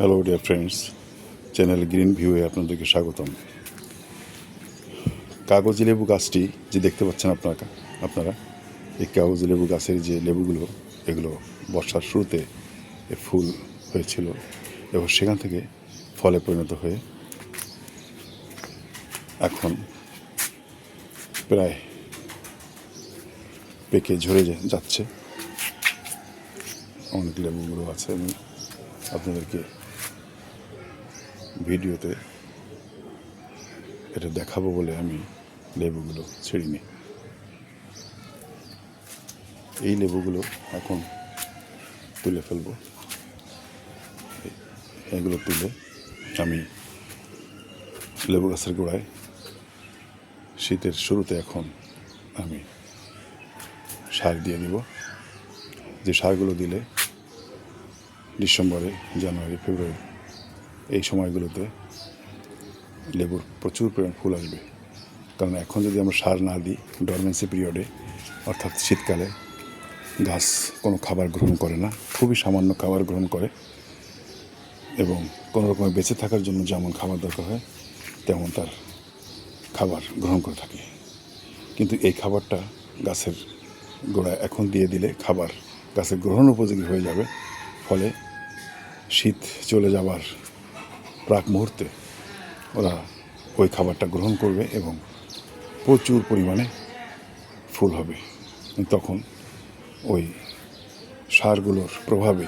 Hello dear friends channel green ভিউয়ে আপনাদেরকে স্বাগতম। কাগজি লেবু গাছটি যে দেখতে পাচ্ছেন আপনারা আপনারা, এই কাগজি লেবু গাছের যে লেবুগুলো, এগুলো বর্ষার শুরুতে ফুল হয়েছিল এবং সেখান থেকে ফলে পরিণত হয়ে এখন প্রায় পেকে ঝরে যাচ্ছে। অনেক লেবুগুলো আছে। আমি আপনাদেরকে ভিডিওতে এটা দেখাবো বলে আমি লেবুগুলো ছিঁড়িনি। এই লেবুগুলো এখন তুলে ফেলব। এগুলো তুলে আমি লেবু গাছের গোড়ায় শীতের শুরুতে এখন আমি সার দিয়ে দিব। যে সারগুলো দিলে ডিসেম্বরে, জানুয়ারি, ফেব্রুয়ারি এই সময়গুলোতে লেবুর প্রচুর পরিমাণ ফুল আসবে। কারণ এখন যদি আমরা সার না দিই ডরমেন্সি পিরিয়ডে অর্থাৎ শীতকালে, গাছ কোনো খাবার গ্রহণ করে না, খুবই সামান্য খাবার গ্রহণ করে এবং কোনো রকমের বেঁচে থাকার জন্য যেমন খাবার দরকার হয়, তেমন তার খাবার গ্রহণ করে থাকে। কিন্তু এই খাবারটা গাছের গোড়ায় এখন দিয়ে দিলে খাবার গাছের গ্রহণ উপযোগী হয়ে যাবে। ফলে শীত চলে যাবার প্রাক মুহূর্তে ওরা ওই খাবারটা গ্রহণ করবে এবং প্রচুর পরিমাণে ফুল হবে। তখন ওই সারগুলোর প্রভাবে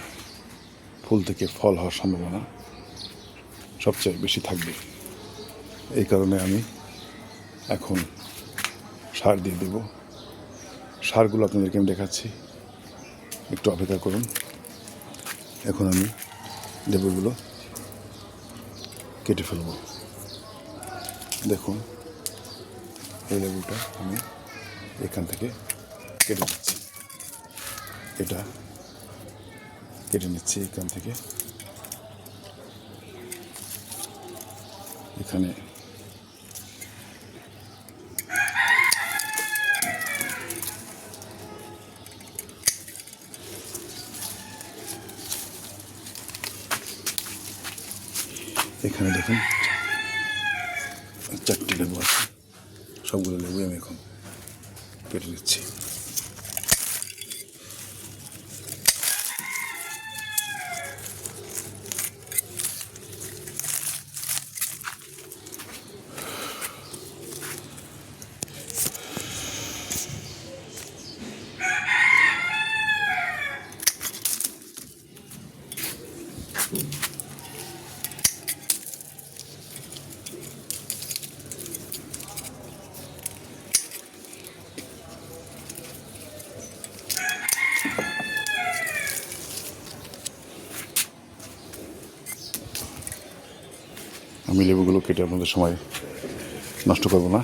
ফুল থেকে ফল হওয়ার সম্ভাবনা সবচেয়ে বেশি থাকবে। এই কারণে আমি এখন সার দিয়ে দেব। সারগুলো আপনাদেরকে আমি দেখাচ্ছি। একটু অপেক্ষা করুন। এখন আমি লেবুগুলো কেটে ফেলব। দেখুন, এই লেবুটা আমি এখান থেকে কেটে নিচ্ছি। এটা কেটে নিচ্ছি এখান থেকে। এখানে এখানে দেখুন। চারটি লেবু আছে। সবগুলো লেবু আমি এখন কেটে নিচ্ছি। আমি লেবুগুলো কেটে আপনাদের সময় নষ্ট করব না।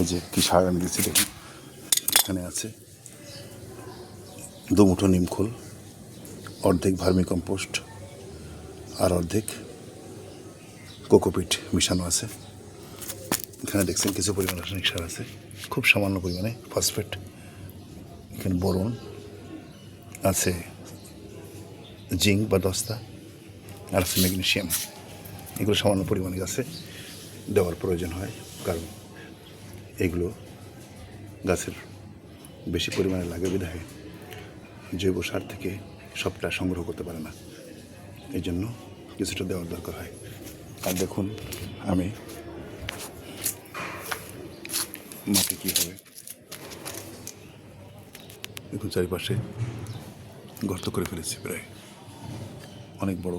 এই যে কী সার আমি দিচ্ছি দেখুন। এখানে আছে দুমুঠো নিমখোল অর্ধেক ভার্মি কম্পোস্ট আর অর্ধেক কোকোপিট মিশানো আছে। এখানে দেখছেন কিছু পরিমাণ রাসায়নিক সার আছে। খুব সামান্য পরিমাণে ফসফেট, এখানে বোরন, আছে জিঙ্ক বা দস্তা, আর আছে ম্যাগনেশিয়াম এগুলো সামান্য পরিমাণে গাছে দেওয়ার প্রয়োজন হয়, কারণ এগুলো গাছের বেশি পরিমাণে লাগে বিধায় জৈব সার থেকে সবটা সংগ্রহ করতে পারে না। এই জন্য কিছুটা দেওয়ার দরকার হয়। আর দেখুন, আমি মাটি কী হবে দেখুন চারিপাশে গর্ত করে ফেলেছি প্রায়। অনেক বড়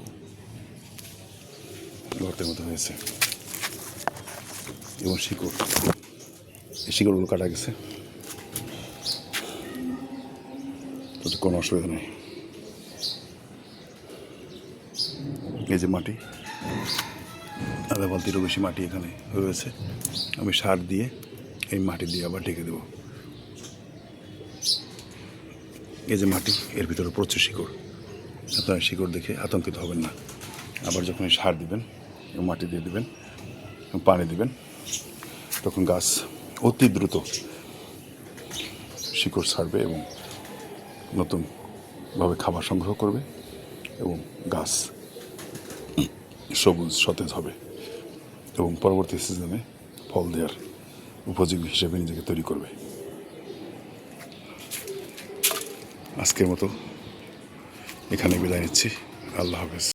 গর্তের মতো হয়েছে। এবং শিকড়। এই শিকড়গুলো কাটা গেছে। তাতে কোনো অসুবিধা নেই। এই যে মাটি আধা বালতিরও বেশি মাটি এখানে রয়েছে। আমি সার দিয়ে এই মাটি দিয়ে আবার ঢেকে দেব। এই যে মাটি, এর ভিতরে প্রচুর শিকড়। আপনারা শিকড় দেখে আতঙ্কিত হবেন না। আবার যখন সার দিবেন মাটি দিয়ে দিবেন পানি দিবেন। তখন গাছ অতি দ্রুত শিকড় ছাড়বে এবং নতুনভাবে খাবার সংগ্রহ করবে এবং গাছ সবুজ, সতেজ হবে এবং পরবর্তী সিজনে ফল দেওয়ার উপযোগী হিসেবে নিজেকে তৈরি করবে। আজকের মতো এখানে বিদায় নিচ্ছি। আল্লাহ হাফেজ।